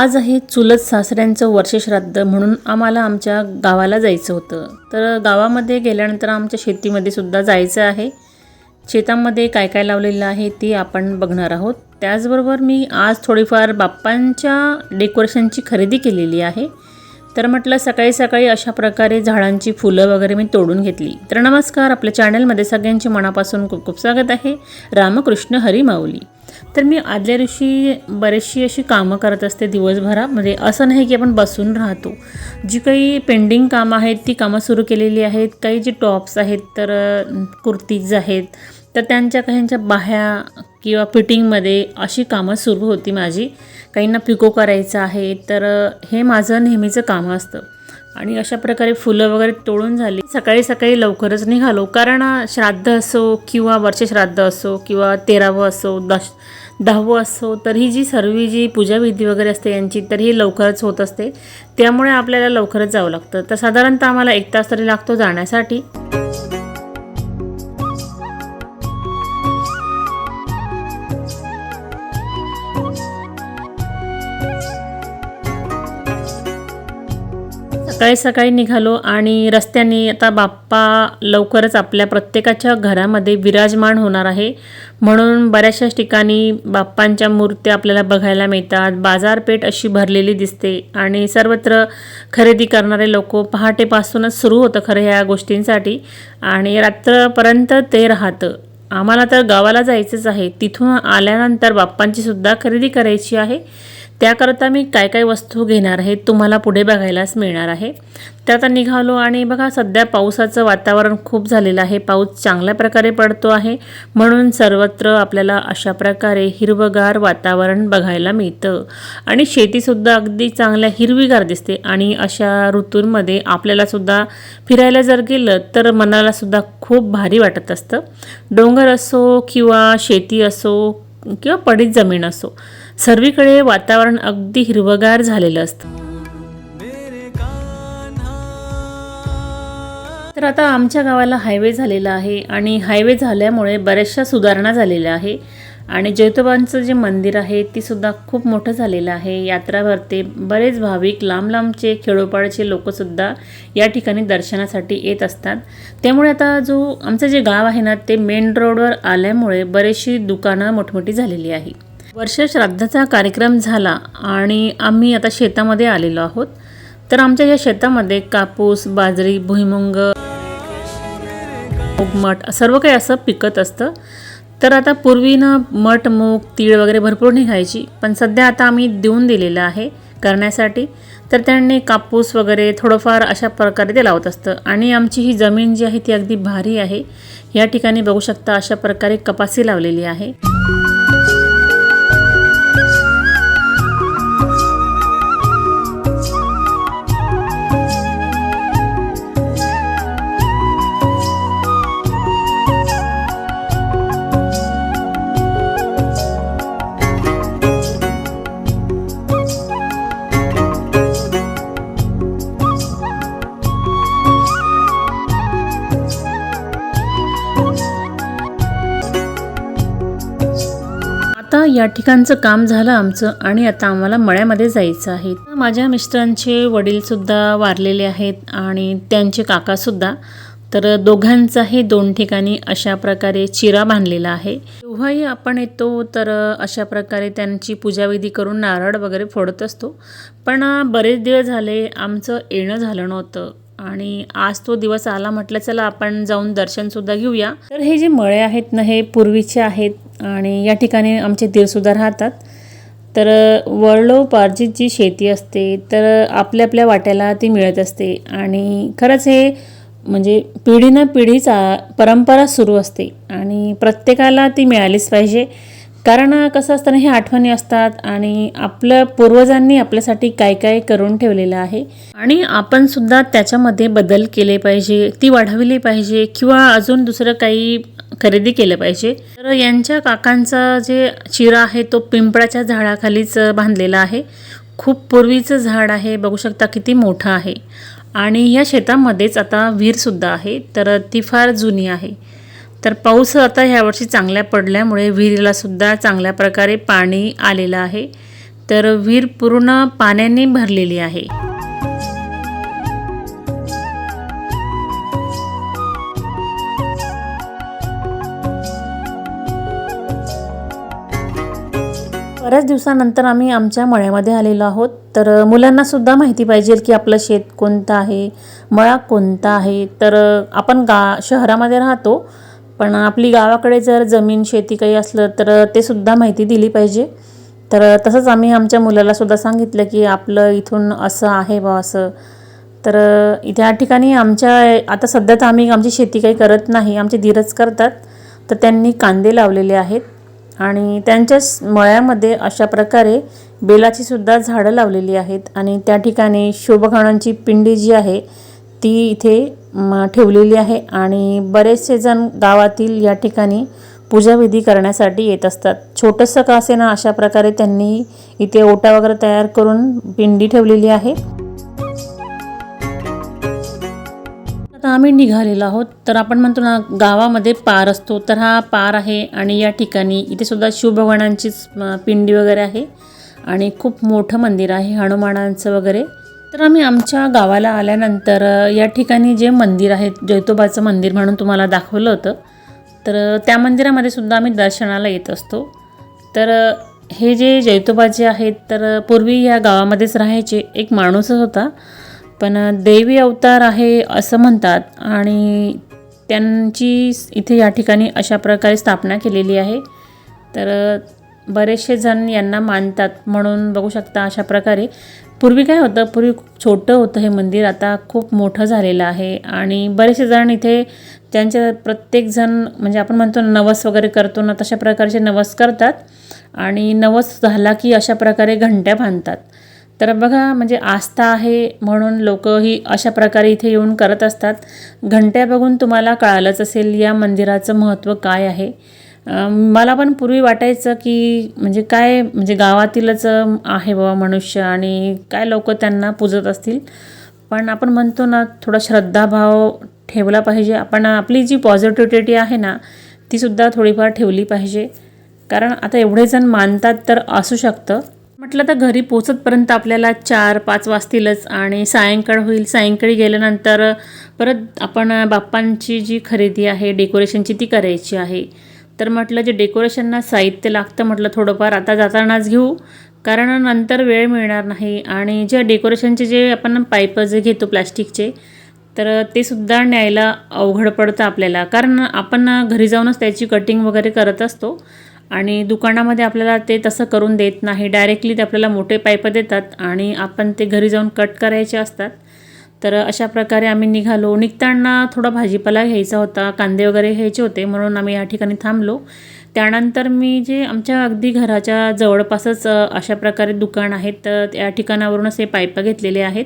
आज आहे चुलत सासऱ्यांचं वर्षश्राद्ध म्हणून आम्हाला आमच्या गावाला जायचं होतं. तर गावामध्ये गेल्यानंतर आमच्या शेतीमध्ये सुद्धा जायचं आहे. शेतामध्ये काय काय लावलेलं आहे ते आपण बघणार आहोत. त्याचबरोबर मी आज थोडीफार बाप्पांच्या डेकोरेशनची खरेदी केलेली आहे. तर म्हटलं सकाळी सकाळी अशा प्रकारे झाडांची फुलं वगैरे मी तोडून घेतली. तर नमस्कार आपल्या चॅनलमध्ये सगळ्यांचे मनापासून खूप खूप स्वागत आहे. रामकृष्ण हरी माऊली. तर मी आदल्या दिवशी बरेचशी अशी कामं करत असते दिवसभरामध्ये म्हणजे असं नाही की आपण बसून राहतो. जी काही पेंडिंग कामं आहेत ती कामं सुरू केलेली आहेत. काही जी टॉप्स आहेत तर कुर्तीज आहेत. तर त्यांच्या काहींच्या बाह्या किंवा फिटिंगमध्ये अशी कामं सुरू होती माझी. काहींना पिको करायचं आहे तर हे माझं नेहमीचं कामं असतं. आणि अशा प्रकारे फुलं वगैरे तोडून झाली. सकाळी सकाळी लवकरच निघालो. कारण श्राद्ध असो किंवा वर्षश्राद्ध असो किंवा तेरावं असो दश दहावं असो तर ही जी सर्व जी पूजाविधी वगैरे असते यांची तर ही लवकरच होत असते. त्यामुळे आपल्याला लवकरच जावं लागतं. तर साधारणतः आम्हाला एक तास तरी लागतो जाण्यासाठी. सकाळी सकाळी निघालो आणि रस्त्याने आता बाप्पा लवकरच आपल्या प्रत्येकाच्या घरामध्ये विराजमान होणार आहे. म्हणून बऱ्याचशाच ठिकाणी बाप्पांच्या मूर्त्या आपल्याला बघायला मिळतात. बाजारपेठ अशी भरलेली दिसते आणि सर्वत्र खरेदी करणारे लोक पहाटेपासूनच सुरू होतं खरं ह्या गोष्टींसाठी. आणि रात्रपर्यंत ते राहतं. आम्हाला तर गावाला जायचंच आहे. तिथून आल्यानंतर बाप्पांची सुद्धा खरेदी करायची आहे. त्याकरता मी काय काय वस्तू घेणार आहे तुम्हाला पुढे बघायलाच मिळणार आहे. तर आता निघालो आणि बघा सध्या पावसाचं वातावरण खूप झालेलं आहे. पाऊस चांगल्या प्रकारे पडतो आहे. म्हणून सर्वत्र आपल्याला अशा प्रकारे हिरवगार वातावरण बघायला मिळतं. आणि शेतीसुद्धा अगदी चांगल्या हिरवीगार दिसते. आणि अशा ऋतूंमध्ये आपल्यालासुद्धा फिरायला जर गेलं तर मनालासुद्धा खूप भारी वाटत असतं. डोंगर असो किंवा शेती असो किंवा पडीत जमीन असो सर्वीकडे वातावरण अगदी हिरवगार झालेलं असतं. तर आता आमच्या गावाला हायवे झालेला आहे आणि हायवे झाल्यामुळे बऱ्याचशा सुधारणा झालेल्या आहे. आणि ज्योतोबांचं जे मंदिर आहे ती सुद्धा खूप मोठं झालेलं आहे. यात्रा भरते बरेच भाविक लांब लांबचे खेडोपाडचे लोकसुद्धा या ठिकाणी दर्शनासाठी येत असतात. त्यामुळे आता जो आमचं जे गाव आहे ना ते मेन रोडवर आल्यामुळे बरेचशी दुकानं मोठमोठी झालेली आहे. वर्ष श्राद्धाचा कार्यक्रम झाला आणि आम्ही आता शेतामध्ये आलेलो आहोत. तर आमच्या या शेतामध्ये कापूस बाजरी भुईमुंग मठ सर्व काही असं पिकत असतं. तर आता पूर्वी ना मठ मूग तीळ वगैरे भरपूर निघायची पण सध्या आता आम्ही देऊन दिलेलं आहे करण्यासाठी. तर त्यांनी कापूस वगैरे थोडंफार अशा प्रकारे ते लावत असतं. आणि आमची ही जमीन जी आहे ती अगदी भारी आहे. या ठिकाणी बघू शकता अशा प्रकारे कपासी लावलेली आहे. या ठिकाणचं काम झालं आमचं आणि आता आम्हाला मळ्यामध्ये जायचं आहे. माझ्या मिस्टरांचे वडीलसुद्धा वारलेले आहेत आणि त्यांचे काकासुद्धा. तर दोघांचाही दोन ठिकाणी अशा प्रकारे चिरा बांधलेला आहे. तेव्हाही आपण येतो तर अशा प्रकारे त्यांची पूजाविधी करून नारळ वगैरे फोडत असतो. पण बरेच दिवस झाले आमचं येणं झालं नव्हतं आणि आज तो दिवस आला म्हटलं चला आपण जाऊन दर्शनसुद्धा घेऊया. तर हे जे मळे आहेत ना हे पूर्वीचे आहेत. आणि या ठिकाणी आमचे दीरसुद्धा राहतात. तर वळलोपार्जित जी शेती असते तर आपल्या आपल्या वाट्याला ती मिळत असते. आणि खरंच हे म्हणजे पिढी न पिढीचा परंपरा सुरू असते. आणि प्रत्येकाला ती मिळालीच पाहिजे. कारण कसं असतं ना हे आठवणी असतात आणि आपल्या पूर्वजांनी आपल्यासाठी काय काय करून ठेवलेलं आहे. आणि आपण सुद्धा त्याच्यामध्ये बदल केले पाहिजे ती वाढवली पाहिजे किंवा अजून दुसरं काही खरेदी केलं पाहिजे. तर यांच्या काकांचा जे चिरा आहे तो पिंपळाच्या झाडाखालीच बांधलेला आहे. खूप पूर्वीचं झाड आहे बघू शकता किती मोठं आहे. आणि या शेतामध्येच आता विहीरसुद्धा आहे तर ती फार जुनी आहे. तर पाऊस आता ह्यावर्षी चांगल्या पडल्यामुळे विहिरीलासुद्धा चांगल्या प्रकारे पाणी आलेलं आहे. तर विहीर पूर्ण पाण्याने भरलेली आहे. बऱ्याच दिवसानंतर आम्ही आमच्या मळ्यामध्ये आलेलो आहोत. तर मुलांनासुद्धा माहिती पाहिजे की आपलं शेत कोणतं आहे मळा कोणता आहे. तर आपण गा शहरामध्ये राहतो पण आपली गावाकडे जर जमीन शेती काही असलं तर ते सुद्धा माहिती दिली पाहिजे. तर तसंच आम्ही आमच्या मुलालासुद्धा सांगितलं की आपलं इथून असं आहे बा असं. तर त्या ठिकाणी आमच्या आता सध्या तर आम्ही आमची शेती काही करत नाही आमचे धीरच करतात. तर त्यांनी कांदे लावलेले आहेत. आणि त्यांच्याच मळ्यामध्ये अशा प्रकारे बेलाची सुद्धा झाडं लावलेली आहेत. आणि त्या ठिकाणी शोभखाणांची पिंडी जी आहे ती इथे ठेवलेली आहे. आणि बरेचसे जण गावातील या ठिकाणी पूजाविधी करण्यासाठी येत असतात. छोटंसं का असे ना अशा प्रकारे त्यांनी इथे ओटा वगैरे तयार करून पिंडी ठेवलेली आहे. आता आम्ही निघालेलो आहोत. तर आपण म्हणतो ना गावामध्ये पार असतो. तर हा पार आहे आणि या ठिकाणी इथे सुद्धा शिवभगवानांचीच पिंडी वगैरे आहे आणि खूप मोठं मंदिर आहे हनुमानांचं वगैरे. तर आम्ही आमच्या गावाला आल्यानंतर या ठिकाणी जे मंदिर आहे जैतोबाचं मंदिर म्हणून तुम्हाला दाखवलं होतं. तर त्या मंदिरामध्ये सुद्धा आम्ही दर्शनाला येत असतो. तर हे जे जैतोबाचे आहेत तर पूर्वी या गावामध्येच राहायचे एक माणूसच होता. पण देवी अवतार आहे असं म्हणतात आणि त्यांची इथे या ठिकाणी अशा प्रकारे स्थापना केलेली आहे. तर बरेचसे जण यांना मानतात. म्हणून बघू शकता अशा प्रकारे. पूर्वी काय होतं? पूर्वी खूप छोटं होतं हे मंदिर. आता खूप मोठं झालेलं आहे. आणि बरेचसे जण इथे त्यांच्या प्रत्येकजण म्हणजे आपण म्हणतो ना नवस वगैरे करतो ना तशा प्रकारचे नवस करतात. आणि नवस झाला की अशा प्रकारे घंट्या बांधतात. तर बघा म्हणजे आस्था आहे म्हणून लोक ही अशा प्रकारे इथे येऊन करत असतात. घंट्या बघून तुम्हाला कळालंच असेल या मंदिराचं महत्त्व काय आहे. मला पण पूर्वी वाटायचं की म्हणजे काय म्हणजे गावातीलच आहे बाबा मनुष्य आणि काय लोक त्यांना पूजत असतील. पण आपण म्हणतो ना थोडा श्रद्धाभाव ठेवला पाहिजे. आपण आपली जी पॉझिटिव्हिटी आहे ना तीसुद्धा थोडीफार ठेवली पाहिजे. कारण आता एवढे जण मानतात तर असू शकतं. म्हटलं तर घरी पोचतपर्यंत आपल्याला चार पाच वाजतीलच आणि सायंकाळ होईल. सायंकाळी गेल्यानंतर परत आपण बाप्पांची जी खरेदी आहे डेकोरेशनची ती करायची आहे. तर म्हटलं जे डेकोरेशनना साहित्य लागतं म्हटलं थोडंफार आता जातानाच घेऊ. कारण नंतर वेळ मिळणार नाही आणि जे डेकोरेशनचे जे आपण पाईप जे घेतो प्लॅस्टिकचे तर ते सुद्धा न्यायला अवघड पडतं आपल्याला. कारण आपण घरी जाऊनच त्याची कटिंग वगैरे करत असतो. आणि दुकानामध्ये आपल्याला ते तसं करून देत नाही. डायरेक्टली ते आपल्याला मोठे पाईप देतात आणि आपण ते घरी जाऊन कट करायचे असतात. तर अशा प्रकारे आम्ही निघालो. निघताना थोडा भाजीपाला घ्यायचा होता कांदे वगैरे घ्यायचे होते म्हणून आम्ही या ठिकाणी थांबलो. त्यानंतर मी जे आमच्या अगदी घराच्या जवळपासच अशा प्रकारे दुकान आहेत तर त्या ठिकाणावरूनच हे पाईप घेतलेले आहेत.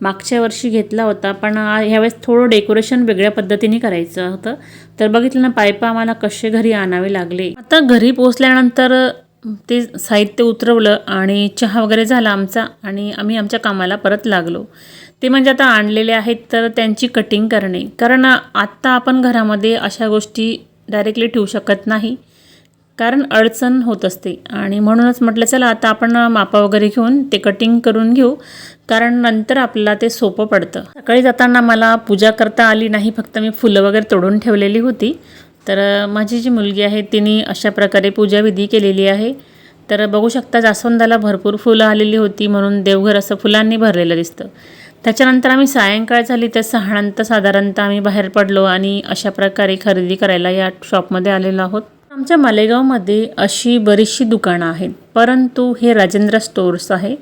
मागच्या वर्षी घेतला होता पण ह्यावेळेस थोडं डेकोरेशन वेगळ्या पद्धतीने करायचं होतं. तर बघितलं ना पाईप आम्हाला कसे घरी आणावे लागले. आता घरी पोचल्यानंतर ते साहित्य उतरवलं आणि चहा वगैरे झाला आमचा आणि आम्ही आमच्या कामाला परत लागलो. ते म्हणजे आता आणलेले आहेत तर त्यांची कटिंग करणे. कारण आत्ता आपण घरामध्ये अशा गोष्टी डायरेक्टली ठेवू शकत नाही. कारण अडचण होत असते. आणि म्हणूनच म्हटलं चला आता आपण मापा वगैरे घेऊन ते कटिंग करून घेऊ. कारण नंतर आपल्याला ते सोपं पडतं. सकाळी जाताना मला पूजा करता आली नाही फक्त मी फुलं वगैरे तोडून ठेवलेली होती. तर माझी जी मुलगी आहे तिने अशा प्रकारे पूजाविधी केलेली आहे. तर बघू शकता जास्वंदाला भरपूर फुलं आलेली होती म्हणून देवघर असं फुलांनी भरलेलं दिसतं. त्याच्यानंतर आम्ही सायंकाळ झाली तर सहानंतर साधारणतः आम्ही बाहेर पडलो आणि अशा प्रकारे खरेदी करायला या शॉपमध्ये आलेलो आहोत. आमच्या मालेगावमध्ये अशी बरीचशी दुकानं आहेत. परंतु हे राजेंद्र स्टोर्स आहे.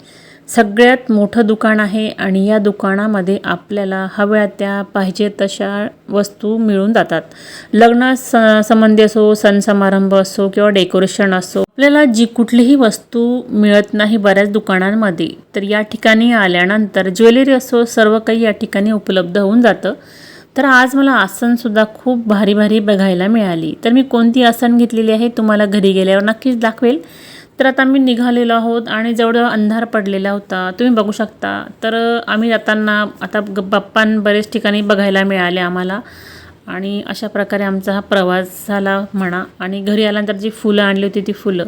सगळ्यात मोठं दुकान आहे आणि या दुकानामध्ये आपल्याला हव्या त्या पाहिजे तशा वस्तू मिळून जातात. लग्न स संबंधी असो सण समारंभ असो किंवा डेकोरेशन असो आपल्याला जी कुठलीही वस्तू मिळत नाही बऱ्याच दुकानांमध्ये तर या ठिकाणी आल्यानंतर ज्वेलरी असो सर्व काही या ठिकाणी उपलब्ध होऊन जातं. तर आज मला आसनसुद्धा खूप भारी भारी बघायला मिळाली. तर मी कोणती आसन घेतलेली आहे तुम्हाला घरी गेल्यावर नक्कीच दाखवेल. तर आता आम्ही निघालेलो आहोत आणि जवळ अंधार पडलेला होता. तुम्ही बघू शकता. तर आम्ही जाताना आता ग- बाप्पां बरेच ठिकाणी बघायला मिळाले आम्हाला. आणि अशा प्रकारे आमचा हा प्रवास झाला म्हणा. आणि घरी आल्यानंतर जी फुलं आणली होती ती फुलं.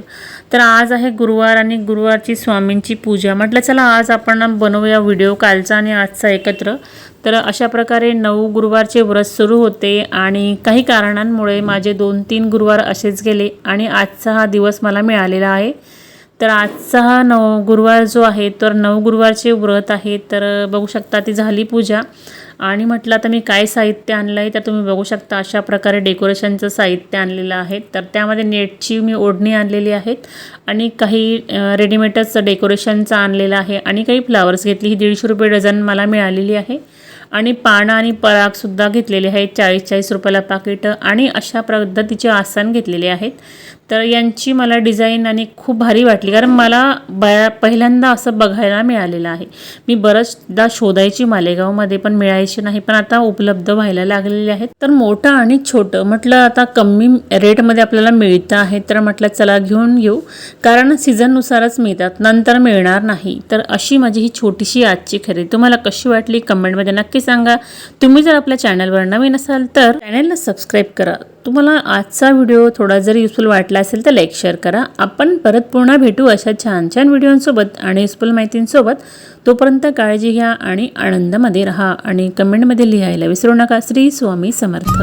तर आज आहे गुरुवार आणि गुरुवारची स्वामींची पूजा. म्हटलं चला आज आपण बनवूया व्हिडिओ कालचा आणि आजचा एकत्र. तर अशा प्रकारे नऊ गुरुवारचे व्रत सुरू होते आणि काही कारणांमुळे माझे दोन तीन गुरुवार असेच गेले आणि आजचा हा दिवस मला मिळालेला आहे. तर आजचा हा नऊ गुरुवार जो आहे तर नऊ गुरुवारचे व्रत आहे. तर बघू शकता ती झाली पूजा. आणि म्हटलं आता मी काय साहित्य आणलं आहे तर तुम्ही बघू शकता अशा प्रकारे डेकोरेशनचं साहित्य आणलेलं आहे. तर त्यामध्ये नेटची मी ओढणी आणलेली आहेत आणि काही रेडीमेडच डेकोरेशनचं आणलेलं आहे आणि काही फ्लावर्स घेतली. ही दीडशे रुपये डझन मला मिळालेली आहे. आणि पानं आणि परागसुद्धा घेतलेले आहेत. चाळीस चाळीस रुपयाला पाकिटं आणि अशा पद्धतीचे आसन घेतलेले आहेत. तर यांची मला डिझाईन आणि खूप भारी वाटली. कारण मला बया पहिल्यांदा असं बघायला मिळालेलं आहे. मी बरंचदा शोधायची मालेगावमध्ये पण मिळायची नाही. पण आता उपलब्ध व्हायला लागलेले आहेत. तर मोठं आणि छोटं म्हटलं आता कमी रेटमध्ये आपल्याला मिळतं आहे तर म्हटलं चला घेऊन घेऊ. कारण सीझननुसारच मिळतात नंतर मिळणार नाही. तर अशी माझी ही छोटीशी आजची खरेदी. तुम्हाला कशी वाटली? कमेंटमध्ये नक्की सांगा. तुम्ही जर आपल्या चॅनलवर नवीन असाल तर चॅनलला सबस्क्राईब करा. तुम्हाला आजचा व्हिडिओ थोडा जर युजफुल वाटला असेल तर लाईक शेअर करा. आपण परत पुन्हा भेटू अशा छान छान व्हिडिओंसोबत आणि युजफुल माहितींसोबत. तोपर्यंत काळजी घ्या आणि आनंदामध्ये राहा आणि कमेंटमध्ये लिहायला विसरू नका. श्री स्वामी समर्थ.